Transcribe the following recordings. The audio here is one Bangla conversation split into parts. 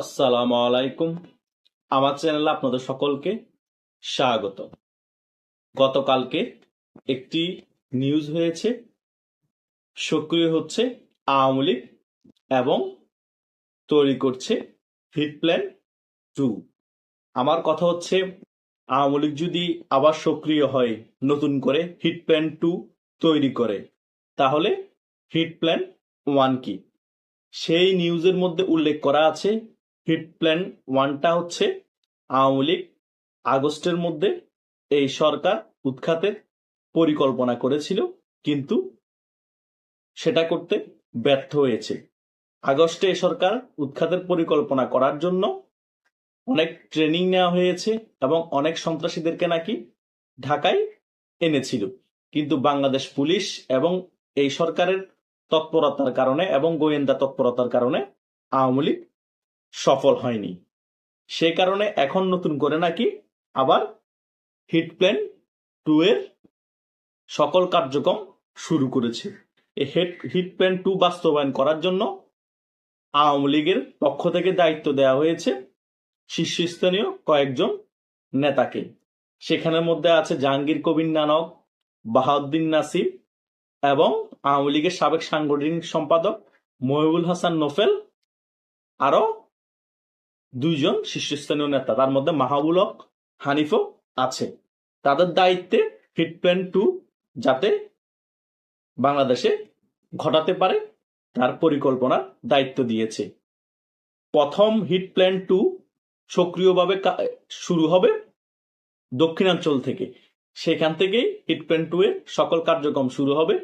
আসসালামু আলাইকুম। আমার চ্যানেলে আপনাদের সকলকে স্বাগত। গতকালকে একটি নিউজ হয়েছে, সক্রিয় হচ্ছে আওয়ামী লীগ এবং তৈরি করছে হিট প্ল্যান টু। আমার কথা হচ্ছে, আওয়ামী লীগ যদি আবার সক্রিয় হয়, নতুন করে হিট প্ল্যান টু তৈরি করে, তাহলে হিট প্ল্যান ওয়ান কি? সেই নিউজের মধ্যে উল্লেখ করা আছে হিট প্ল্যান ওয়ানটা হচ্ছে আওয়ামী লীগ আগস্টের মধ্যে এই সরকার উৎখাতের পরিকল্পনা করেছিল, কিন্তু সেটা করতে ব্যর্থ হয়েছে। আগস্টে সরকার উৎখাতের পরিকল্পনা করার জন্য অনেক ট্রেনিং নেওয়া হয়েছে এবং অনেক সন্ত্রাসীদেরকে নাকি ঢাকায় এনেছিল। কিন্তু বাংলাদেশ পুলিশ এবং এই সরকারের তৎপরতার কারণে এবং গোয়েন্দা তৎপরতার কারণে আওয়ামী লীগ সফল হয়নি। সে কারণে এখন নতুন করে নাকি আবার হিট প্ল্যান টু এর সকল কার্যক্রম শুরু করেছে। এই হেড হিট প্ল্যান টু বাস্তবায়ন করার জন্য আওয়ামী লীগের পক্ষ থেকে দায়িত্ব দেওয়া হয়েছে শীর্ষস্থানীয় কয়েকজন নেতাকে। সেখানের মধ্যে আছে জাহাঙ্গীর, কবির নানক, বাহাউদ্দিন নাসির এবং আওয়ামী লীগের সাবেক সাংগঠনিক সম্পাদক মহিবুল হাসান নোফেল। আরও দুইজন শীর্ষস্থানীয় নেতা, তার মধ্যে মাহবুল হক হানিফও আছে। তাদের দায়িত্বে হিট প্ল্যান টু যাতে বাংলাদেশে ঘটাতে পারে, তার পরিকল্পনার দায়িত্ব দিয়েছে। প্রথম হিট প্ল্যান টু সক্রিয়ভাবে শুরু হবে দক্ষিণাঞ্চল থেকে। সেখান থেকেই হিট প্ল্যান টু এর সকল কার্যক্রম শুরু হবে।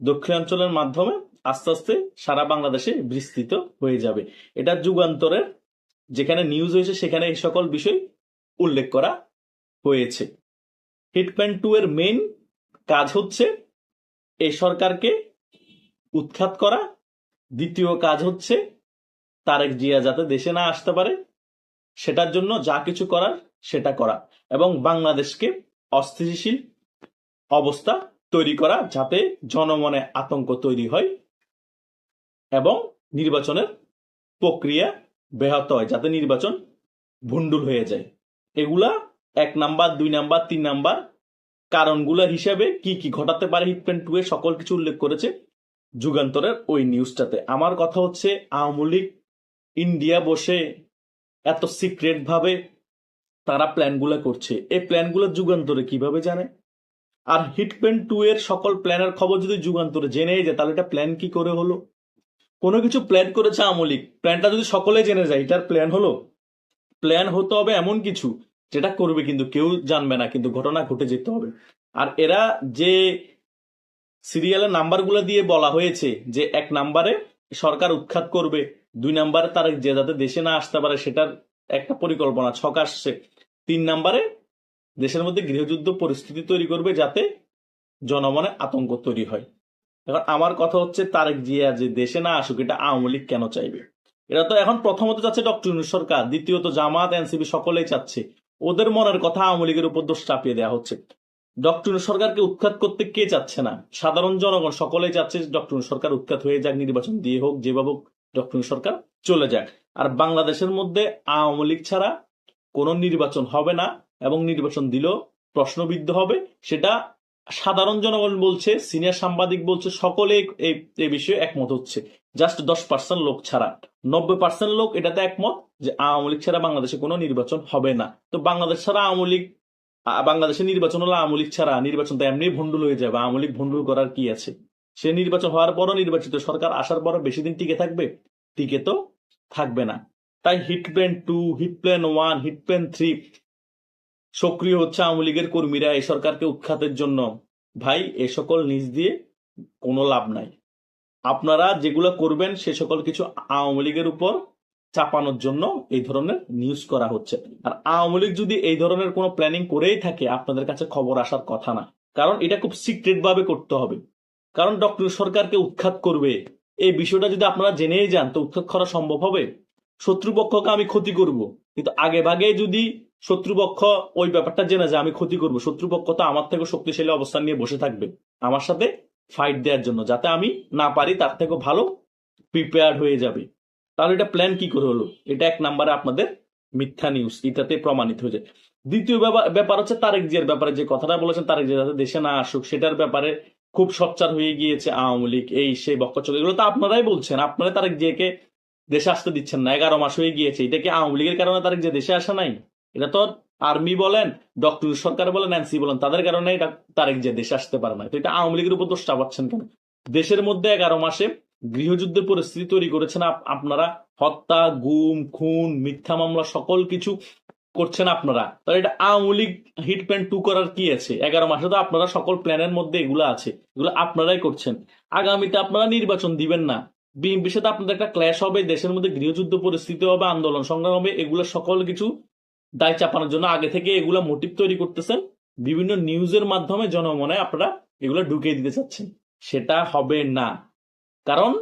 দক্ষিণাঞ্চলের মাধ্যমে আস্তে আস্তে সারা বাংলাদেশে বিস্তৃত হয়ে যাবে। এটা যুগান্তরের যেখানে নিউজ হয়েছে, সেখানে এই সকল বিষয় উল্লেখ করা হয়েছে। হিটম্যান টু এর মেইন কাজ হচ্ছে এই সরকারকে উৎখাত করা। দ্বিতীয় কাজ হচ্ছে তারেক জিয়া যাতে দেশে না আসতে পারে, সেটার জন্য যা কিছু করার সেটা করা এবং বাংলাদেশকে অস্থিতিশীল অবস্থা তৈরি করা যাতে জনমনে আতঙ্ক তৈরি হয় এবং নির্বাচনের প্রক্রিয়া ব্যাহত হয়, যাতে নির্বাচন ভুন্ডুল হয়ে যায়। এগুলা এক নাম্বার, দুই নাম্বার, তিন নাম্বার কারণগুলো হিসেবে কি কি ঘটাতে পারে হিটম্যান টু এ সকল কিছু উল্লেখ করেছে যুগান্তরের ওই নিউজটাতে আমার কথা হচ্ছে, আওয়ামী লীগ ইন্ডিয়া বসে এত সিক্রেট ভাবে তারা প্ল্যানগুলো করছে। এই প্ল্যানগুলো যুগান্তরে কীভাবে জানে? আর হিটম্যান টু এর সকল প্ল্যানের খবর যদি যুগান্তরে জেনে যায়, তাহলে এটা প্ল্যান কি করে হলো? কোনো কিছু প্ল্যান করেছে আমলিক। প্ল্যানটা যদি সকলে জেনে যায়, এটার প্ল্যান হলো? প্ল্যান হতে হবে এমন কিছু যেটা করবে কিন্তু কেউ জানবে না, কিন্তু ঘটনা ঘটে যেতে হবে। আর এরা যে সিরিয়ালের নাম্বারগুলো দিয়ে বলা হয়েছে যে এক নাম্বারে সরকার উৎখাত করবে, দুই নাম্বারে তারা যে যাতে দেশে না আসতে পারে, সেটার একটা পরিকল্পনা ছক আসছে। তিন নাম্বারে দেশের মধ্যে গৃহযুদ্ধ পরিস্থিতি তৈরি করবে যাতে জনমনে আতঙ্ক তৈরি হয়। এখন আমার কথা হচ্ছে তারেক জিয়া যে দেশে না আসুক, এটা আওয়ামী লীগ কেন চাইবে? এরা তো এখন প্রথমত চাচ্ছে ডক্টর ইউনূস সরকার, দ্বিতীয়ত জামাত, এনসিপি সকলেই চাচ্ছে। ওদের মনের কথা আওয়ামী লীগের উপর দোষ চাপিয়ে দেওয়া হচ্ছে। ডক্টর সরকারকে উৎখাত করতে কে চাচ্ছে না? সাধারণ জনগণ সকলেই চাচ্ছে ডক্টর সরকার উৎখাত হয়ে যাক, নির্বাচন দিয়ে হোক, যেভাবে হোক ডক্টর সরকার চলে যাক। আর বাংলাদেশের মধ্যে আওয়ামী লীগ ছাড়া কোনো নির্বাচন হবে না এবং নির্বাচন দিলেও প্রশ্নবিদ্ধ হবে, সেটা সাধারণ জনগণ বলছে, সিনিয়র সাংবাদিক বলছে, সকলে এই বিষয়ে একমত হচ্ছে। জাস্ট দশ পার্সেন্ট লোক ছাড়া। নব্বই পার্সেন্ট লোক এটাতে একমত যে আওয়ামী লীগ ছাড়া বাংলাদেশে কোনো নির্বাচন হবে না। তো বাংলাদেশ ছাড়া আওয়ামী লীগ বাংলাদেশে নির্বাচন হলো আওয়ামী লীগ ছাড়া নির্বাচন তো এমনি ভণ্ডুল হয়ে যাবে। আওয়ামী লীগ ভণ্ডুল করার কি আছে? সে নির্বাচন হওয়ার পরও নির্বাচিত সরকার আসার পরও বেশি দিন টিকে থাকবে? টিকে তো থাকবে না। তাই hit plan two hit plan one hit plan three সক্রিয় হচ্ছে আওয়ামী লীগের কর্মীরা এই সরকারকে উৎখাতের জন্য। ভাই, এ সকল নিজ দিয়ে কোনো লাভ নাই। আপনারা যেগুলো করবেন, সে সকল কিছু আওয়ামী লীগের উপর চাপানোর জন্য এই ধরনের নিউজ করা হচ্ছে। আর আওয়ামী লীগ যদি এই ধরনের কোনো প্ল্যানিং করেই থাকে, আপনাদের কাছে খবর আসার কথা না। কারণ এটা খুব সিক্রেট ভাবে করতে হবে। কারণ ডক্টর সরকারকে উৎখাত করবে। এই বিষয়টা যদি আপনারা জেনেই যান, তো উৎখাত করা সম্ভব হবে। শত্রুপক্ষকে আমি ক্ষতি করব। কিন্তু আগে ভাগে যদি শত্রুপক্ষ ওই ব্যাপারটা জেনে যে আমি ক্ষতি করব। শত্রুপক্ষ তো আমার থেকে শক্তিশালী অবস্থান নিয়ে বসে থাকবে। আমার সাথে ফাইট দেওয়ার জন্য, যাতে আমি না পারি, তার থেকে ভালো প্রিপেয়ার হয়ে যাবে। তাহলে এটা প্ল্যান কি করে হলো? এটা এক নাম্বারে আপনাদের মিথ্যা নিউজ এটাতে প্রমাণিত হয়েছে দ্বিতীয় ব্যাপার- হচ্ছে তারেক জিয়ার ব্যাপারে যে কথাটা বলেছেন, তারেক জিয়া যাতে দেশে না আসুক, সেটার ব্যাপারে খুব সচ্চার হয়ে গিয়েছে আওয়ামী লীগ, এই সেই বক্কচক এগুলো তো আপনারাই বলছেন। আপনারা তারেক জিয়াকে দেশে আসতে দিচ্ছেন না, এগারো মাস হয়ে গিয়েছে, এটা কি আওয়ামী লীগের কারণে তারেক জিয়া দেশে আসা নাই? এটা তো আর্মি বলেন, ডক্টর সরকার বলেন, এনসি বলেন, তাদের কারণে এটা তারেক যে দেশে আসতে পারে না। তো এটা আওয়ামী লীগের উপর দোষ চাপাচ্ছেন কেন? দেশের মধ্যে এগারো মাসে গৃহযুদ্ধের পরিস্থিতি তৈরি করেছেন আপনারা। হত্যা, গুম, খুন, মিথ্যা মামলা, সকল কিছু করছেন আপনারা। তাহলে এটা Awami League hit plan two করার কি আছে? এগারো মাসে তো আপনারা সকল প্ল্যানের মধ্যে এগুলো আছে, এগুলো আপনারাই করছেন। আগামীতে আপনারা নির্বাচন দিবেন না। বিএনপির সাথে আপনাদের একটা ক্ল্যাশ হবে, দেশের মধ্যে গৃহযুদ্ধ পরিস্থিতি হবে, আন্দোলন সংগ্রাম হবে, এগুলো সকল কিছু দায় চাপানোর জন্য আগে থেকে এগুলো মোটিভ তৈরি করতেছেন। বিভিন্ন নিউজের মাধ্যমে জনমনে আপনারা এগুলো ঢুকিয়ে দিতে চাচ্ছেন। সেটা হবে না। কারণ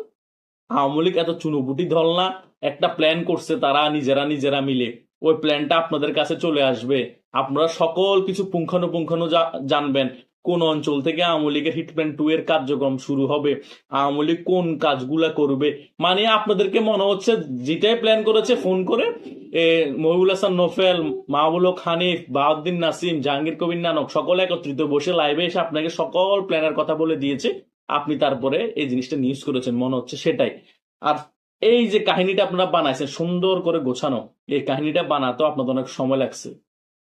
আওয়ামী লীগ এত চুনোপুটি দল না, একটা প্ল্যান করছে তারা নিজেরা নিজেরা মিলে। ওই প্ল্যানটা আপনাদের কাছে চলে আসবে। আপনারা সকল কিছু পুঙ্খানুপুঙ্খানু জানবেন। কোন অঞ্চল থেকে আওয়ামী লীগের হিটম্যান টু এর কার্যক্রম শুরু হবে, আওয়ামী লীগ কোন কাজগুলা করবে। মানে আপনাদেরকে মনে হচ্ছে, যেটাই প্ল্যান করেছে ফোন করে মহিবুল হাসান, নোফেল, মাহবুল হানিফ, বাহাউদ্দিন নাসিম, জাহাঙ্গীর কবির নানক, সকলে একত্রিত বসে লাইভে এসে আপনাকে সকল প্ল্যানের কথা বলে দিয়েছে। আপনি তারপরে এই জিনিসটা নিউজ করেছেন, মনে হচ্ছে সেটাই। আর এই যে কাহিনীটা আপনারা বানাইছেন, সুন্দর করে গোছানো, এই কাহিনীটা বানাতে আপনাদের অনেক সময় লাগছে।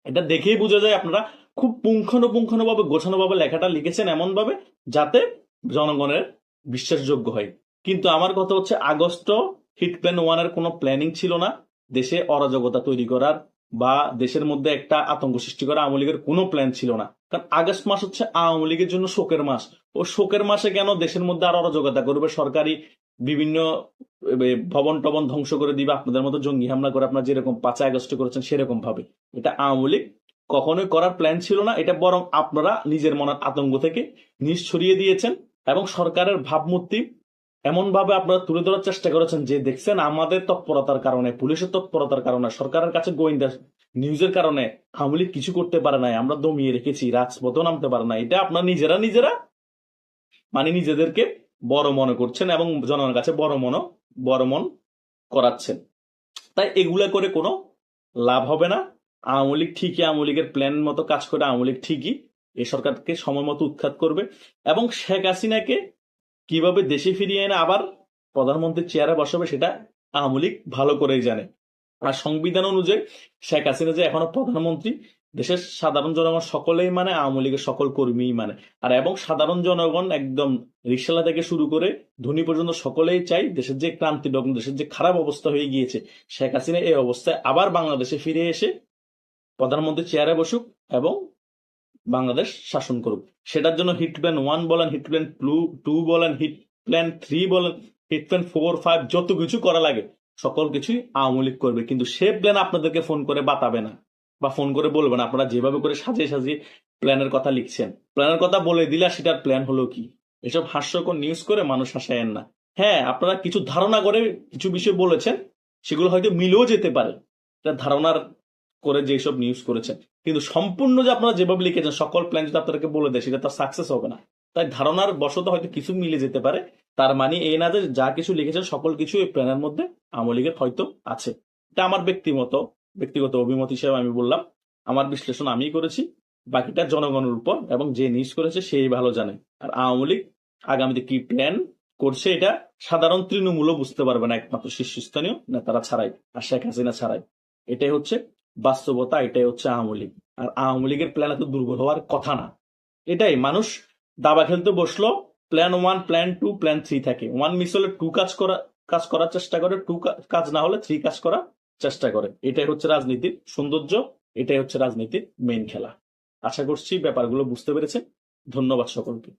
এটা দেখেই বোঝা যায় আপনারা খুব পুঙ্খানুপুঙ্খানু ভাবে গোছানো ভাবে লেখাটা লিখেছেন এমন ভাবে যাতে জনগণের বিশ্বাসযোগ্য হয়। কিন্তু আমার কথা হচ্ছে আগস্ট হিট প্ল্যান ওয়ানের কোনো প্ল্যানিং ছিল না। দেশে অরাজকতা তৈরি করার বা দেশের মধ্যে একটা আতঙ্ক সৃষ্টি করা আওয়ামী লীগের কোনো প্ল্যান ছিল না। কারণ আগস্ট মাস হচ্ছে আওয়ামী লীগের জন্য শোকের মাস। ও শোকের মাসে কেন দেশের মধ্যে আর অরাজকতা করবে? সরকারি বিভিন্ন ভবন টবন ধ্বংস করে দিবে, আপনাদের মতো জঙ্গি হামলা করে আপনারা যেরকম পাঁচই আগস্ট করেছেন সেরকম ভাবে এটা আওয়ামী লীগ কখনোই করার প্ল্যান ছিল না, এটা বরং আপনারা নিজের মনের আতঙ্ক থেকে নিজ ছড়িয়ে দিয়েছেন এবং সরকারের ভাবমূর্তি এমন ভাবে আপনারা তুলে ধরার চেষ্টা করেছেন যে দেখছেন আমাদের তৎপরতার কারণে, পুলিশের তৎপরতার কারণে, সরকারের কাছে গোয়েন্দা নিউজের কারণে আওয়ামী কিছু করতে পারে নাই, আমরা দমিয়ে রেখেছি, রাজপথও নামতে পারে না এটা আপনারা নিজেরা নিজেরা মানে নিজেদেরকে বড় মনে করছেন এবং জনগণের কাছে বড় মন বড় মন করাচ্ছেন। তাই এগুলা করে কোনো লাভ হবে না। আওয়ামী লীগ ঠিকই আওয়ামী লীগের প্ল্যান মতো কাজ করে, আওয়ামী লীগ ঠিকই এই সরকারকে সময় মতো উৎখাত করবে এবং শেখ হাসিনাকে কীভাবে দেশে ফিরিয়ে এনে আবার প্রধানমন্ত্রীর চেয়ারে বসাবে সেটা আওয়ামী লীগ ভালো করেই জানে। আর সংবিধান অনুযায়ী শেখ হাসিনা যে এখনও প্রধানমন্ত্রী, দেশের সাধারণ জনগণ সকলেই মানে আওয়ামী লীগের সকল কর্মীই মানে। আর এবং সাধারণ জনগণ একদম রিক্সালা থেকে শুরু করে ধনী পর্যন্ত সকলেই চাই দেশের যে ক্রান্তি লগ্ন, দেশের যে খারাপ অবস্থা হয়ে গিয়েছে, শেখ হাসিনা এই অবস্থায় আবার বাংলাদেশে ফিরে এসে প্রধানমন্ত্রী চেয়ারে বসুক এবং বাংলাদেশ শাসন করুক। সেটার জন্য হিট প্ল্যান ওয়ান বলেন হিট প্ল্যান টু বলেন হিট প্ল্যান থ্রি বলেন হিট প্ল্যান ফোর ফাইভ যত কিছু করা লাগে, সকল কিছুই আওয়ামী লীগ করবে। কিন্তু সে প্ল্যান আপনাদেরকে ফোন করে বাতাবে না বা ফোন করে বলবে না। আপনারা যেভাবে করে সাজিয়ে সাজিয়ে প্ল্যানের কথা লিখছেন। প্ল্যানের কথা বলে দিলে সেটার প্ল্যান হলো কি? এসব হাস্যকর নিউজ করে মানুষ হাসায়েন না। হ্যাঁ আপনারা কিছু ধারণা করে কিছু বিষয় বলেছেন, সেগুলো হয়তো মিলেও যেতে পারে। ধারণার করে যেসব নিউজ করেছেন। কিন্তু সম্পূর্ণ যে আপনারা যেভাবে লিখেছেন, সকল প্ল্যান যদি আপনাদেরকে বলে দেয়, সেটা তার সাকসেস হবে না। তাই ধারণার বশত হয়তো কিছু মিলে যেতে পারে। তার মানে এই না যে যা কিছু লিখেছেন, সকল কিছু এই প্ল্যানের মধ্যে আওয়ামী লীগের হয়তো আছে। এটা আমার ব্যক্তিগত ব্যক্তিগত অভিমত হিসেবে আমি বললাম। আমার বিশ্লেষণ আমিই করেছি। বাকিটা জনগণের উপর এবং যে নিউজ করেছে সেই ভালো জানে। আর আওয়ামী লীগ আগামীতে কি প্ল্যান করছে, এটা সাধারণ তৃণমূলও বুঝতে পারবে না একমাত্র শীর্ষস্থানীয় নেতারা ছাড়াই, আর শেখ হাসিনা ছাড়াই। এটাই হচ্ছে বাস্তবতা এটাই হচ্ছে আওয়ামী লীগ। আর আওয়ামী লীগের প্ল্যান এত দুর্বল হওয়ার কথা না। এটাই, মানুষ দাবা খেলতে বসল plan one plan two plan three থাকে। ওয়ান মিস হলে টু কাজ করা, কাজ করার চেষ্টা করে টু কাজ না হলে থ্রি কাজ করার চেষ্টা করে। এটাই হচ্ছে রাজনীতির সৌন্দর্য, এটাই হচ্ছে রাজনীতির মেইন খেলা। আশা করছি ব্যাপারগুলো বুঝতে পেরেছেন। ধন্যবাদ সকলকে।